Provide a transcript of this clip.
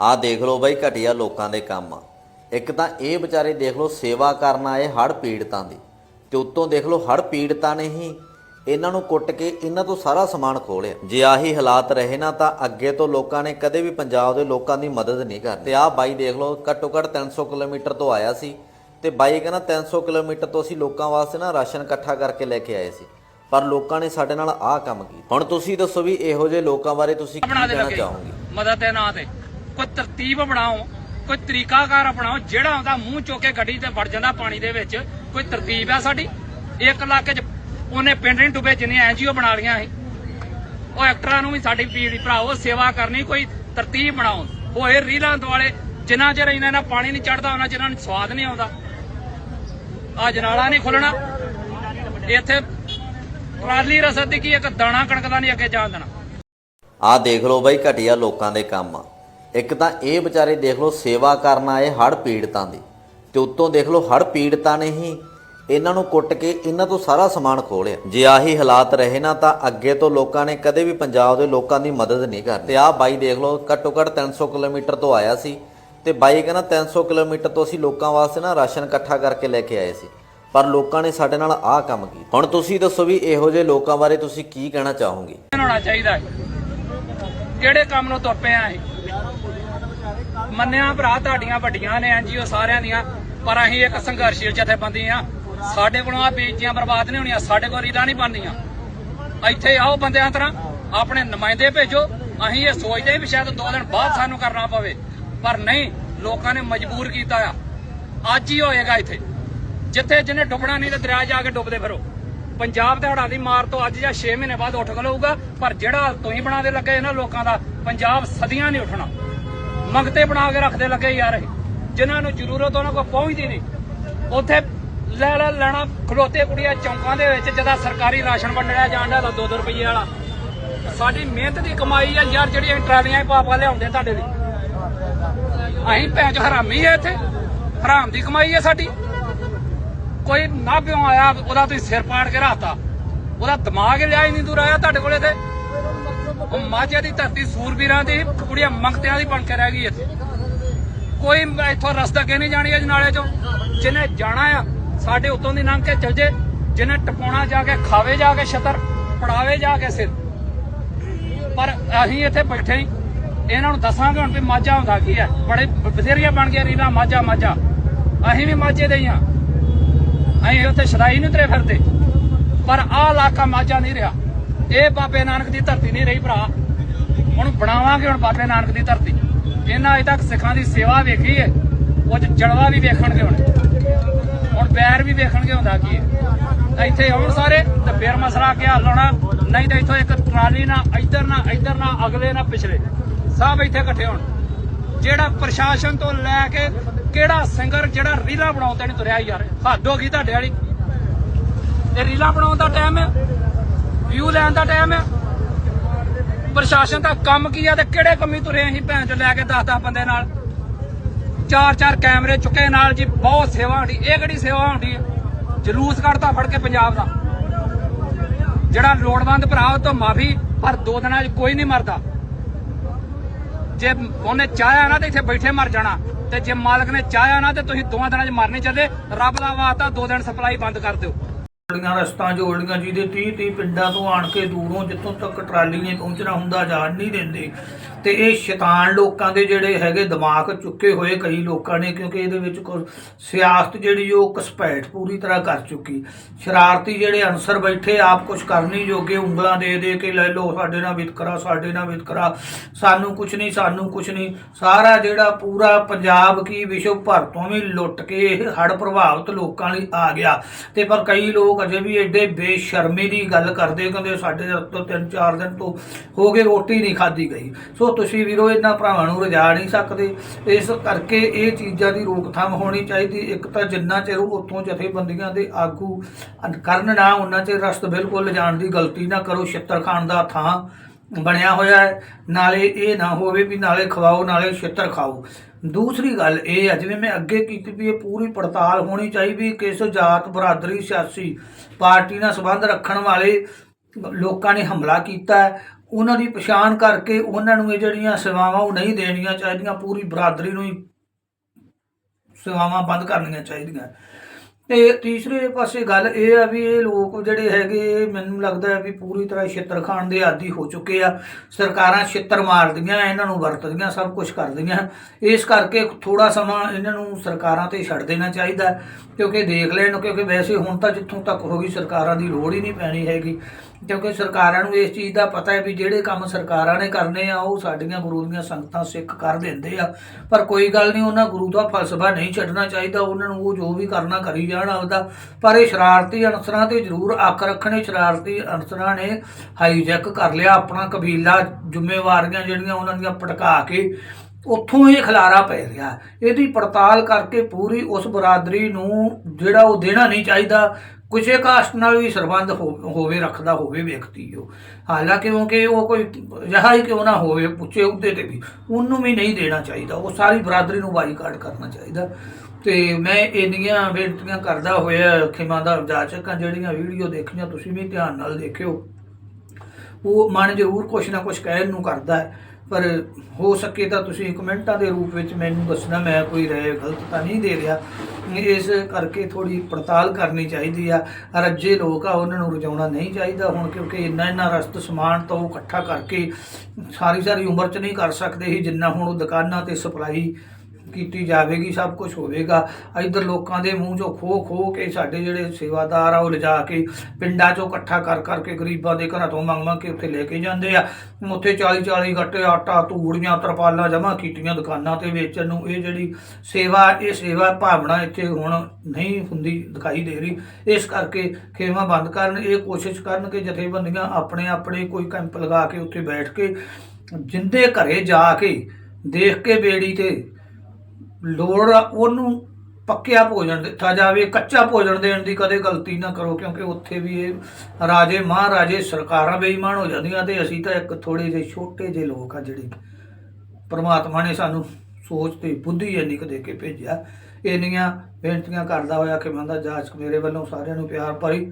ਆਹ ਦੇਖ ਲਓ ਬਾਈ ਘਟੀਆ ਲੋਕਾਂ ਦੇ ਕੰਮ ਆ। ਇੱਕ ਤਾਂ ਇਹ ਵਿਚਾਰੇ ਦੇਖ ਲਓ ਸੇਵਾ ਕਰਨ ਆਏ ਹੜ ਪੀੜਤਾਂ ਦੀ। ਤੇ ਉੱਤੋਂ ਦੇਖ ਲਓ ਹੜ ਪੀੜਤਾਂ ਨੇ ਹੀ ਇਹਨਾਂ ਨੂੰ ਕੁੱਟ ਕੇ ਇਹਨਾਂ ਤੋਂ ਸਾਰਾ ਸਮਾਨ ਖੋਲਿਆ। ਜੇ ਆਹੀ ਹਾਲਾਤ ਰਹੇ ਨਾ ਤਾਂ ਅੱਗੇ ਤੋਂ ਲੋਕਾਂ ਨੇ ਕਦੇ ਵੀ ਪੰਜਾਬ ਦੇ ਲੋਕਾਂ ਦੀ ਮਦਦ ਨਹੀਂ ਕਰਨੀ। ਤੇ ਆਹ ਬਾਈ ਦੇਖ ਲਓ ਘੱਟੋ ਘੱਟ 300 ਕਿਲੋਮੀਟਰ ਤੋਂ ਆਇਆ ਸੀ। ਤੇ ਬਾਈ ਕਹਿੰਦਾ 300 ਕਿਲੋਮੀਟਰ ਤੋਂ ਅਸੀਂ ਲੋਕਾਂ ਵਾਸਤੇ ਨਾ ਰਾਸ਼ਨ ਇਕੱਠਾ ਕਰਕੇ ਲੈ ਕੇ ਆਏ ਸੀ। ਪਰ ਲੋਕਾਂ ਨੇ ਸਾਡੇ ਨਾਲ ਆਹ ਕੰਮ ਕੀਤਾ। ਹੁਣ ਤੁਸੀਂ ਦੱਸੋ ਵੀ ਇਹੋ ਜਿਹੇ ਲੋਕਾਂ ਬਾਰੇ ਤੁਸੀਂ ਕੀ ਕਹਿਣਾ ਚਾਹੋਗੇ? ਮਦਦ ਦੇ ਨਾਂ ਤੇ। ਕੋਈ ਤਰਤੀਬ ਬਣਾਓ, ਕੋਈ ਤਰੀਕਾਕਾਰ ਅਪਣਾਓ ਜਿਹੜਾ ਆਉਂਦਾ ਮੂੰਹ ਚੁੱਕ ਕੇ ਗੱਡੀ ਤੇ ਵੜ ਜਾਂਦਾ ਪਾਣੀ ਦੇ ਵਿੱਚ, ਕੋਈ ਤਰਤੀਬ ਆ ਸਾਡੀ? ਇੱਕ ਇਲਾਕੇ 'ਚ ਉਹਨੇ ਪਿੰਡ ਨਹੀਂ ਡੁੱਬੇ ਜਿੰਨੇ ਐਨਜੀਓ ਬਣਾ ਲੀਆਂ ਸੀ। ਉਹ ਐਕਟਰਾਂ ਨੂੰ ਵੀ ਸਾਡੀ ਪੀੜੀ ਭਰਾਓ ਸੇਵਾ ਕਰਨੀ, ਕੋਈ ਤਰਤੀਬ ਬਣਾਓ। ਹੋਏ ਰੀਲਾਂ ਦੁਆਲੇ ਜਿੰਨਾ ਚਿਰ ਇਹਨਾਂ ਨਾਲ ਪਾਣੀ ਨਹੀਂ ਚੜਦਾ, ਉਹਨਾਂ ਚਿਰ ਇਹਨਾਂ ਨੂੰ ਸਵਾਦ ਨਹੀਂ ਆਉਂਦਾ। ਆ ਜਨਾਲਾ ਨਹੀਂ ਖੁੱਲਣਾ। ਇੱਥੇ ਟਰਾਲੀ ਰਸਦ ਦੀ ਕੀ ਇੱਕ ਦਾਣਾ ਕਣਕ ਦਾ ਨਹੀਂ ਅੱਗੇ ਜਾਣ ਦੇਣਾ। ਆਹ ਦੇਖ ਲਓ ਬਾਈ ਘਟੀਆ ਲੋਕਾਂ ਦੇ ਕੰਮ ਇੱਕ ਤਾਂ ਇਹ ਵਿਚਾਰੇ ਦੇਖ ਲਓ ਸੇਵਾ ਕਰਨ ਆਏ ਹੜ ਪੀੜਤਾਂ ਦੀ ਤੇ ਉੱਤੋਂ ਦੇਖ ਲਓ ਹੜ ਪੀੜਤਾਂ ਨੇ ਹੀ ਇਹਨਾਂ ਨੂੰ ਕੁੱਟ ਕੇ ਇਹਨਾਂ ਤੋਂ ਸਾਰਾ ਸਮਾਨ ਖੋਲਿਆ ਜੇ ਆਹੀ ਹਾਲਾਤ ਰਹੇ ਨਾ ਤਾਂ ਅੱਗੇ ਤੋਂ ਲੋਕਾਂ ਨੇ ਕਦੇ ਵੀ ਪੰਜਾਬ ਦੇ ਲੋਕਾਂ ਦੀ ਮਦਦ ਨਹੀਂ ਕਰਨੀ। ਤੇ ਆਹ ਬਾਈ ਦੇਖ ਲਓ ਘੱਟੋ ਘੱਟ 300 ਕਿਲੋਮੀਟਰ ਤੋਂ ਆਇਆ ਸੀ ਤੇ ਬਾਈ ਕਹਿੰਦਾ 300 ਕਿਲੋਮੀਟਰ ਤੋਂ ਅਸੀਂ ਲੋਕਾਂ ਵਾਸਤੇ ਨਾ ਰਾਸ਼ਨ ਇਕੱਠਾ ਕਰਕੇ ਲੈ ਕੇ ਆਏ ਸੀ। ਪਰ ਲੋਕਾਂ ਨੇ ਸਾਡੇ ਨਾਲ ਆਹ ਕੰਮ ਕੀਤਾ। ਹੁਣ ਤੁਸੀਂ ਦੱਸੋ ਵੀ ਇਹੋ ਜਿਹੇ ਲੋਕਾਂ ਬਾਰੇ ਤੁਸੀਂ ਕੀ ਕਹਿਣਾ ਚਾਹੋਗੇ? ਹੋਣਾ ਚਾਹੀਦਾ ਹੈ। ਕਿਹੜੇ ਕੰਮ ਨੂੰ ਤੁਰ ਪਏ ਆ ਮੰਨਿਆ ਭਰਾ, ਤੁਹਾਡੀਆਂ ਵੱਡੀਆਂ ਨੇ ਐਨਜੀਓ ਸਾਰਿਆਂ ਦੀਆਂ, ਪਰ ਅਸੀਂ ਇੱਕ ਸੰਘਰਸ਼ੀਲ ਜਥੇਬੰਦੀ ਆ। ਸਾਡੇ ਕੋਲੋਂ ਆ ਬੇਇੱਜ਼ਤੀਆਂ ਬਰਬਾਦ ਨਹੀਂ ਹੋਣੀਆਂ, ਸਾਡੇ ਕੋਲ ਰੀਦਾ ਨਹੀਂ ਬਣਦੀਆਂ ਇੱਥੇ ਆਓ ਬੰਦਿਆਂ ਤਰ੍ਹਾਂ, ਆਪਣੇ ਨੁਮਾਇੰਦੇ ਭੇਜੋ, ਅਸੀਂ ਇਹ ਸੋਚਦੇ ਵੀ ਸ਼ਾਇਦ ਦੋ ਦਿਨ ਬਾਅਦ ਸਾਨੂੰ ਕਰਨਾ ਪਵੇ। ਪਰ ਨਹੀਂ, ਲੋਕਾਂ ਨੇ ਮਜਬੂਰ ਕੀਤਾ ਆ। ਅੱਜ ਹੀ ਹੋਏਗਾ ਇੱਥੇ। ਜਿੱਥੇ ਜਿਹਨੇ ਡੁੱਬਣਾ ਨਹੀਂ ਤੇ ਦਰਿਆ ਜਾ ਕੇ ਡੁੱਬਦੇ ਫਿਰੋ। ਪੰਜਾਬ ਤੇ ਹੜ੍ਹਾਂ ਦੀ ਮਾਰ ਤੋਂ ਅੱਜ ਜਾਂ 6 ਮਹੀਨੇ ਬਾਅਦ ਉੱਠ ਖਲੋਊਗਾ ਪਰ ਜਿਹੜਾ ਤੁਸੀਂ ਬਣਾ ਦੇ ਲੱਗੇ ਇਹਨਾਂ ਲੋਕਾਂ ਦਾ, ਪੰਜਾਬ ਸਦੀਆਂ ਨਹੀਂ ਉੱਠਣਾ। ਮੰਗਤੇ ਬਣਾ ਕੇ ਰੱਖਦੇ ਲੱਗੇ ਯਾਰ ਇਹ। ਜਿਨ੍ਹਾਂ ਨੂੰ ਜ਼ਰੂਰਤ ਉਹਨਾਂ ਕੋਲ ਪਹੁੰਚਦੀ ਨਹੀਂ। ਉੱਥੇ ਲੈ ਲੈ ਲੈਣਾ ਖਲੋਤੇ ਕੁੜੀਆਂ ਚੌਂਕਾਂ ਦੇ ਵਿੱਚ ਜਦਾ ਸਰਕਾਰੀ ਰਾਸ਼ਨ ਵੰਡਿਆ ਜਾਣ ਦਾ 2-2 ਰੁਪਏ ਵਾਲਾ। ਸਾਡੀ ਮਿਹਨਤ ਦੀ ਕਮਾਈ ਆ ਯਾਰ, ਜਿਹੜੀਆਂ ਟਰਾਲੀਆਂ ਹੀ ਲਿਆਉਂਦੇ ਤੁਹਾਡੇ ਲਈ। ਅਸੀਂ ਭੈਣ ਚੋ ਹਰਾਮੀ ਆ ਇੱਥੇ। ਹਰਾਮ ਦੀ ਕਮਾਈ ਆ ਸਾਡੀ। ਕੋਈ ਨਾ ਪਿਓ ਆਇਆ, ਉਹਦਾ ਤੁਸੀਂ ਸਿਰ ਪਾੜ ਕੇ ਰਾਤਾ ਉਹਦਾ ਦਿਮਾਗ ਲਿਆ ਹੀ ਨਹੀਂ ਦੂਰ ਆਇਆ ਤੁਹਾਡੇ ਕੋਲੇ ਤੇ ਉਹ ਮਾਝੇ ਦੀ ਧਰਤੀ ਸੂਰਬੀਰਾਂ ਦੀ, ਕੁੜੀਆਂ ਮੰਗਤਿਆਂ ਦੀ ਬਣ ਕੇ ਰਹਿ ਗਈ ਇੱਥੇ ਕੋਈ ਇੱਥੋਂ ਰਸਤਾ ਅੱਗੇ ਨਹੀਂ ਜਾਣੀ ਅਜਨਾਲੇ ਚੋਂ। ਜਿਹਨੇ ਜਾਣਾ ਆ, ਸਾਡੇ ਉਤੋਂ ਦੀ ਲੰਘ ਕੇ ਚਲ ਜੇ। ਜਿਹਨੇ ਟਪਾਉਣਾ ਜਾ ਕੇ ਖਾਵੇ, ਜਾ ਕੇ ਛਤਰ, ਪੜਾਵੇ, ਜਾ ਕੇ ਸਿਰ। ਪਰ ਅਸੀਂ ਇੱਥੇ ਬੈਠੇ ਹੀ ਇਹਨਾਂ ਨੂੰ ਦੱਸਾਂਗੇ ਹੁਣ ਵੀ ਮਾਝਾ ਹੁੰਦਾ ਕੀ ਹੈ। ਬੜੇ ਬਥੇਰੀਆਂ ਬਣ ਗਈਆਂ ਰੀਲਾਂ, ਮਾਝਾ ਮਾਝਾ। ਅਸੀਂ ਵੀ ਮਾਝੇ ਦੇ ਹੀ ਹਾਂ ਅਸੀਂ ਉੱਥੇ ਸ਼ਦਾਈ ਨਹੀਂ ਤਰੇ ਫਿਰਦੇ। ਪਰ ਆਹ ਇਲਾਕਾ ਮਾਝਾ ਨਹੀਂ ਰਿਹਾ। ਇਹ ਬਾਬੇ ਨਾਨਕ ਦੀ ਧਰਤੀ ਨਹੀਂ ਰਹੀ ਭਰਾ। ਹੁਣ ਬਣਾਵਾਂਗੇ, ਹੁਣ ਬਾਬੇ ਨਾਨਕ ਦੀ ਧਰਤੀ। ਇਹਨਾਂ ਅਜੇ ਤੱਕ ਸਿੱਖਾਂ ਦੀ ਸੇਵਾ ਵੇਖੀ ਹੈ ਕੁਝ ਜੜਵਾ ਵੀ ਵੇਖਣਗੇ ਹੁਣ। ਹੁਣ ਬੈਰ ਵੀ ਵੇਖਣਗੇ ਹੁੰਦਾ ਕੀ ਹੈ ਇੱਥੇ ਆਉਣ ਸਾਰੇ ਤੇ ਫਿਰ ਮਸਲਾ ਕੀ ਹੱਲ ਹੋਣਾ। ਨਹੀਂ ਤਾਂ ਇੱਥੋਂ ਇੱਕ ਟਰਾਲੀ ਨਾ, ਇੱਧਰ ਨਾ ਇੱਧਰ ਨਾ, ਅਗਲੇ ਨਾ ਪਿਛਲੇ। ਸਭ ਇੱਥੇ ਇਕੱਠੇ ਹੋਣ। ਜਿਹੜਾ ਪ੍ਰਸ਼ਾਸਨ ਤੋਂ ਲੈ ਕੇ ਕਿਹੜਾ ਸਿੰਗਰ, ਜਿਹੜਾ ਰੀਲਾਂ ਬਣਾਉਂਦਾ ਨਹੀਂ ਤੁਰਿਆ ਯਾਰ। ਹੱਦ ਹੋ ਗਈ ਤੁਹਾਡੇ ਵਾਲੀ? ਇਹ ਰੀਲਾਂ ਬਣਾਉਣ ਦਾ ਟਾਈਮ ਹੈ ਵਿਊ ਲੈਣ ਦਾ ਟਾਈਮ ਹੈ ਪ੍ਰਸ਼ਾਸਨ ਦਾ ਕੰਮ ਕੀ ਆ ਤੇ ਕਿਹੜੇ ਕੰਮੀ ਤੁਰੇ ਅਸੀਂ ਭੈਣ ਚ ਲੈ ਕੇ 10-10 ਬੰਦੇ ਨਾਲ? ਚਾਰ ਚਾਰ ਕੈਮਰੇ ਚੁੱਕੇ ਨਾਲ ਜੀ, ਬਹੁਤ ਸੇਵਾ ਹੁੰਦੀ, ਇਹ ਕਿਹੜੀ ਸੇਵਾ ਹੁੰਦੀ ਹੈ ਜਲੂਸ ਕੱਢਤਾ ਫੜ ਕੇ ਪੰਜਾਬ ਦਾ। ਜਿਹੜਾ ਲੋੜਵੰਦ ਭਰਾ ਉਹ ਤੋਂ ਮਾਫੀ, ਪਰ ਦੋ ਦਿਨਾਂ 'ਚ ਕੋਈ ਨਹੀਂ ਮਰਦਾ। ਜੇ ਉਹਨੇ ਚਾਹਿਆ ਨਾ ਤੇ ਇੱਥੇ ਬੈਠੇ ਮਰ ਜਾਣਾ। ਤੇ ਜੇ ਮਾਲਕ ਨੇ ਚਾਹਿਆ ਨਾ ਤੇ ਤੁਸੀਂ ਦੋਵਾਂ ਦਿਨਾਂ 'ਚ ਮਰਨੇ ਚੱਲੇ, ਰੱਬ ਦਾ ਵਾਸਤਾ ਦੋ ਦਿਨ ਸਪਲਾਈ ਬੰਦ ਕਰ ਦਿਓ। ਜੋੜੀਆਂ, ਰਸਤਾਂ ਜੋੜੀਆਂ, ਜਿਹਦੇ 30 30 ਪਿੰਡਾਂ ਤੋਂ ਆਣ ਕੇ ਦੂਰੋਂ ਜਿੱਥੋਂ ਤੱਕ ਟਰਾਲੀ ਨੇ ਪਹੁੰਚਣਾ ਹੁੰਦਾ, ਜਾਣ ਨਹੀਂ ਦਿੰਦੇ। ਤੇ ਇਹ ਸ਼ੈਤਾਨ ਲੋਕਾਂ ਦੇ ਜਿਹੜੇ ਹੈਗੇ ਦਿਮਾਗ ਚੁੱਕੇ ਹੋਏ ਕਈ ਲੋਕਾਂ ਨੇ, ਕਿਉਂਕਿ ਇਹਦੇ ਵਿੱਚ ਕੁਝ ਸਿਆਸਤ ਜਿਹੜੀ ਉਹ ਘਸਪੈਠ ਪੂਰੀ ਤਰ੍ਹਾਂ ਕਰ ਚੁੱਕੀ। ਸ਼ਰਾਰਤੀ ਜਿਹੜੇ ਅਨਸਰ ਬੈਠੇ, ਆਪ ਕੁਝ ਕਰਨੀ ਜੋਗੇ, ਉਂਗਲਾਂ ਦੇ ਦੇ ਕੇ ਲੈ ਲਓ, ਸਾਡੇ ਨਾਲ ਵਿਤਕਰਾ, ਸਾਡੇ ਨਾਲ ਵਿਤਕਰਾ, ਸਾਨੂੰ ਕੁਝ ਨਹੀਂ, ਸਾਨੂੰ ਕੁਝ ਨਹੀਂ। ਸਾਰਾ ਜਿਹੜਾ ਪੂਰਾ ਪੰਜਾਬ ਕੀ ਵਿਸ਼ਵ ਭਰ ਤੋਂ ਵੀ ਲੁੱਟ ਕੇ ਇਹ ਹੜ ਪ੍ਰਭਾਵਿਤ ਲੋਕਾਂ ਲਈ ਆ ਗਿਆ। ਤੇ ਪਰ ਕਈ ਲੋਕ ਅਜੇ ਵੀ ਐਡੇ ਬੇਸ਼ਰਮੀ ਦੀ ਗੱਲ ਕਰਦੇ, ਕਹਿੰਦੇ ਸਾਡੇ ਤੋਂ ਤਿੰਨ ਚਾਰ ਦਿਨ ਤੋਂ ਹੋ ਗਏ ਰੋਟੀ ਨਹੀਂ ਖਾਧੀ ਗਈ। ਸੋ ਤੁਸੀਂ ਵੀਰੋ, ਇਹਨਾਂ ਭਰਾਵਾਂ ਨੂੰ ਰਜਾ ਨਹੀਂ ਸਕਦੇ। ਇਸ ਕਰਕੇ ਇਹ ਚੀਜ਼ਾਂ ਦੀ ਰੋਕਥਾਮ ਹੋਣੀ ਚਾਹੀਦੀ। ਇੱਕ ਤਾਂ ਜਿੰਨਾ ਚਿਰ ਉੱਥੋਂ ਜਥੇਬੰਦੀਆਂ ਦੇ ਆਗੂ ਕਰਨ ਨਾ, ਉਹਨਾਂ ਚਿਰ ਰਸਤ ਬਿਲਕੁਲ ਲਿਜਾਣ ਦੀ ਗਲਤੀ ਨਾ ਕਰੋ। ਛਿੱਤਰ ਖਾਣ ਦਾ ਥਾਂ ਬਣਿਆ ਹੋਇਆ ਹੈ। ਨਾਲੇ ਇਹ ਨਾ ਹੋਵੇ ਵੀ ਨਾਲੇ ਖਵਾਓ, ਨਾਲੇ ਛਿੱਤਰ ਖਾਓ। ਦੂਸਰੀ ਗੱਲ ਇਹ ਹੈ ਜਿਵੇਂ ਮੈਂ ਅੱਗੇ ਕੀਤੀ ਵੀ ਇਹ ਪੂਰੀ ਪੜਤਾਲ ਹੋਣੀ ਚਾਹੀਦੀ ਕਿਸ ਜਾਤ, ਬਰਾਦਰੀ, ਸਿਆਸੀ ਪਾਰਟੀ ਨਾਲ ਸੰਬੰਧ ਰੱਖਣ ਵਾਲੇ ਲੋਕਾਂ ਨੇ ਹਮਲਾ ਕੀਤਾ ਹੈ। ਉਹਨਾਂ ਦੀ ਪਛਾਣ ਕਰਕੇ ਉਹਨਾਂ ਨੂੰ ਇਹ ਜਿਹੜੀਆਂ ਸੇਵਾਵਾਂ ਉਹ ਨਹੀਂ ਦੇਣੀਆਂ ਚਾਹੀਦੀਆਂ, ਪੂਰੀ ਬਰਾਦਰੀ ਨੂੰ ਹੀ ਸੇਵਾਵਾਂ ਬੰਦ ਕਰਨੀਆਂ ਚਾਹੀਦੀਆਂ। ਤੇ ਤੀਸਰੇ ਪਾਸੇ ਗੱਲ ਇਹ ਆ ਵੀ ਇਹ ਲੋਕ ਜਿਹੜੇ ਹੈਗੇ ਮੈਨੂੰ ਲੱਗਦਾ ਹੈ ਵੀ ਪੂਰੀ ਤਰ੍ਹਾਂ ਛਿੱਤਰ ਖਾਣ ਦੇ ਆਦੀ ਹੋ ਚੁੱਕੇ ਆ। ਸਰਕਾਰਾਂ ਛਿੱਤਰ ਮਾਰਦੀਆਂ, ਇਹਨਾਂ ਨੂੰ ਵਰਤਦੀਆਂ, ਸਭ ਕੁਝ ਕਰਦੀਆਂ। ਇਸ ਕਰਕੇ ਥੋੜਾ ਸਮਾਂ ਇਹਨਾਂ ਨੂੰ ਸਰਕਾਰਾਂ ਤੇ ਛੱਡ ਦੇਣਾ ਚਾਹੀਦਾ, ਕਿਉਂਕਿ ਦੇਖ ਲੈਣ ਕਿਉਂਕਿ ਵੈਸੇ ਹੁਣ ਤਾਂ ਜਿੱਥੋਂ ਤੱਕ ਹੋ ਗਈ, ਸਰਕਾਰਾਂ ਦੀ ਲੋੜ ਹੀ ਨਹੀਂ ਪੈਣੀ ਹੈਗੀ। ਕਿਉਂਕਿ ਸਰਕਾਰਾਂ ਨੂੰ ਇਸ ਚੀਜ਼ ਦਾ ਪਤਾ ਹੈ ਵੀ ਜਿਹੜੇ ਕੰਮ ਸਰਕਾਰਾਂ ਨੇ ਕਰਨੇ ਆ, ਉਹ ਸਾਡੀਆਂ ਗੁਰੂ ਦੀਆਂ ਸੰਗਤਾਂ ਸਿੱਖ ਕਰ ਦਿੰਦੇ ਆ। ਪਰ ਕੋਈ ਗੱਲ ਨਹੀਂ, ਉਹਨਾਂ ਗੁਰੂ ਦਾ ਫਲਸਫਾ ਨਹੀਂ ਛੱਡਣਾ ਚਾਹੀਦਾ, ਉਹਨਾਂ ਨੂੰ ਉਹ ਜੋ ਵੀ ਕਰਨਾ ਕਰੀ ਜਾਣ ਆਪਦਾ। ਪਰ ਇਹ ਸ਼ਰਾਰਤੀ ਅਨਸਰਾਂ ਤੇ ਜ਼ਰੂਰ ਅੱਖ ਰੱਖਣੇ, ਸ਼ਰਾਰਤੀ ਅਨਸਰਾਂ ਨੇ ਹਾਈਜੈਕ ਕਰ ਲਿਆ। ਆਪਣਾ ਕਬੀਲਾ, ਜ਼ਿੰਮੇਵਾਰੀਆਂ ਜਿਹੜੀਆਂ ਉਹਨਾਂ ਦੀਆਂ ਪਟਕਾ ਕੇ ਉੱਥੋਂ ਇਹ ਖਲਾਰਾ ਪੈ ਰਿਹਾ ਇਹਦੀ ਪੜਤਾਲ ਕਰਕੇ ਪੂਰੀ ਉਸ ਬਰਾਦਰੀ ਨੂੰ ਜਿਹੜਾ ਉਹ ਦੇਣਾ ਨਹੀਂ ਚਾਹੀਦਾ, ਕਿਸੇ ਕਾਸਟ ਨਾਲ ਵੀ ਸਰਬੰਧ ਹੋ- ਹੋਵੇ, ਰੱਖਦਾ ਹੋਵੇ ਵਿਅਕਤੀ ਉਹ। ਹਾਲਾਂਕਿ ਕਿਉਂਕਿ ਉਹ ਕੋਈ ਜਹਾ ਹੀ ਕਿਉਂ ਨਾ ਹੋਵੇ ਪੁੱਛੇ ਉਹਦੇ ਤੇ ਵੀ, ਉਹਨੂੰ ਵੀ ਨਹੀਂ ਦੇਣਾ ਚਾਹੀਦਾ। ਉਹ ਸਾਰੀ ਬਰਾਦਰੀ ਨੂੰ ਬਾਈਕਾਟ ਕਰਨਾ ਚਾਹੀਦਾ। ਤੇ ਮੈਂ ਇੰਨੀਆਂ ਬੇਨਤੀਆਂ ਕਰਦਾ ਹੋਇਆ ਖਿਮਾ ਦਾ ਜਾਚਕਾਂ, ਜਿਹੜੀਆਂ ਵੀਡੀਓ ਦੇਖੀਆਂ, ਤੁਸੀਂ ਵੀ ਧਿਆਨ ਨਾਲ ਦੇਖਿਓ। ਉਹ ਮਨ ਜ਼ਰੂਰ ਕੁਛ ਨਾ ਕੁਛ ਕਹਿਣ ਨੂੰ ਕਰਦਾ ਹੈ। ਪਰ ਹੋ ਸਕੇ ਤਾਂ ਤੁਸੀਂ ਕਮੈਂਟਾਂ ਦੇ ਰੂਪ ਵਿੱਚ ਮੈਨੂੰ ਦੱਸਣਾ, ਮੈਂ ਕੋਈ ਰਾਏ ਗਲਤ ਤਾਂ ਨਹੀਂ ਦੇ ਰਿਹਾ। ਇਸ ਕਰਕੇ ਥੋੜੀ ਪੜਤਾਲ ਕਰਨੀ ਚਾਹੀਦੀ ਆ। ਰੱਜੇ ਲੋਕ ਆ, ਉਹਨਾਂ ਨੂੰ ਰਜਾਉਣਾ ਨਹੀਂ ਚਾਹੀਦਾ ਹੁਣ, ਕਿਉਂਕਿ ਇੰਨਾ ਇੰਨਾ ਰਸਤ ਸਮਾਨ ਤਾਂ ਉਹ ਇਕੱਠਾ ਕਰਕੇ ਸਾਰੀ ਸਾਰੀ ਉਮਰ 'ਚ ਨਹੀਂ ਕਰ ਸਕਦੇ ਸੀ, ਜਿੰਨਾ ਹੁਣ ਉਹ ਦੁਕਾਨਾਂ ਤੇ ਸਪਲਾਈ ਕੀਤੀ ਜਾਵੇਗੀ, ਸਭ ਕੁਝ ਹੋਵੇਗਾ। ਇਧਰ ਲੋਕਾਂ ਦੇ ਮੂੰਹ 'ਚੋਂ ਖੋ ਖੋ ਕੇ ਸਾਡੇ ਜਿਹੜੇ ਸੇਵਾਦਾਰ ਆ, ਉਹ ਲਿਜਾ ਕੇ ਪਿੰਡਾਂ 'ਚੋਂ ਇਕੱਠਾ ਕਰ ਕਰਕੇ ਗਰੀਬਾਂ ਦੇ ਘਰਾਂ ਤੋਂ ਮੰਗ ਮੰਗ ਕੇ ਉੱਥੇ ਲੈ ਕੇ ਜਾਂਦੇ ਆ। ਉੱਥੇ 40 40 ਗੱਟੇ ਆਟਾ, ਤੂੜੀਆਂ, ਤਰਪਾਲਾਂ ਜਮ੍ਹਾਂ ਕੀਤੀਆਂ ਦੁਕਾਨਾਂ ਤੇ ਵੇਚਣ ਨੂੰ। ਇਹ ਜਿਹੜੀ ਸੇਵਾ, ਇਹ ਸੇਵਾ ਭਾਵਨਾ ਇੱਥੇ ਹੁਣ ਨਹੀਂ ਹੁੰਦੀ ਦਿਖਾਈ ਦੇ ਰਹੀ। ਇਸ ਕਰਕੇ ਖੇਮਾ ਬੰਦ ਕਰਨ, ਇਹ ਕੋਸ਼ਿਸ਼ ਕਰਨ ਕਿ ਜਥੇਬੰਦੀਆਂ ਆਪਣੇ ਆਪਣੇ ਕੋਈ ਕੈਂਪ ਲਗਾ ਕੇ ਉੱਥੇ ਬੈਠ ਕੇ ਜਿੰਦੇ ਘਰੇ ਜਾ ਕੇ ਦੇਖ ਕੇ ਬੇੜੀ ਤੇ ਲੋੜ ਆ, ਉਹਨੂੰ ਪੱਕਿਆ ਭੋਜਨ ਦਿੱਤਾ ਜਾਵੇ, ਕੱਚਾ ਭੋਜਨ ਦੇਣ ਦੀ ਕਦੇ ਗਲਤੀ ਨਾ ਕਰੋ, ਕਿਉਂਕਿ ਉੱਥੇ ਵੀ ਇਹ ਰਾਜੇ ਮਹਾਰਾਜੇ ਸਰਕਾਰਾਂ ਬੇਈਮਾਨ ਹੋ ਜਾਂਦੀਆਂ ਤੇ ਅਸੀਂ ਤਾਂ ਇੱਕ ਥੋੜੇ ਜਿਹੇ ਛੋਟੇ ਜਿਹੇ ਲੋਕ ਆ ਜਿਹੜੇ ਪ੍ਰਮਾਤਮਾ ਨੇ ਸਾਨੂੰ ਸੋਚ ਤੇ ਬੁੱਧੀ ਇੰਨੀ ਕੁ ਦੇ ਕੇ ਭੇਜਿਆ। ਇੰਨੀਆਂ ਬੇਨਤੀਆਂ ਕਰਦਾ ਹੋਇਆ ਕਿ ਮੰਦਾ ਜਾਚ ਮੇਰੇ ਵੱਲੋਂ ਸਾਰਿਆਂ ਨੂੰ ਪਿਆਰ ਭਰੀ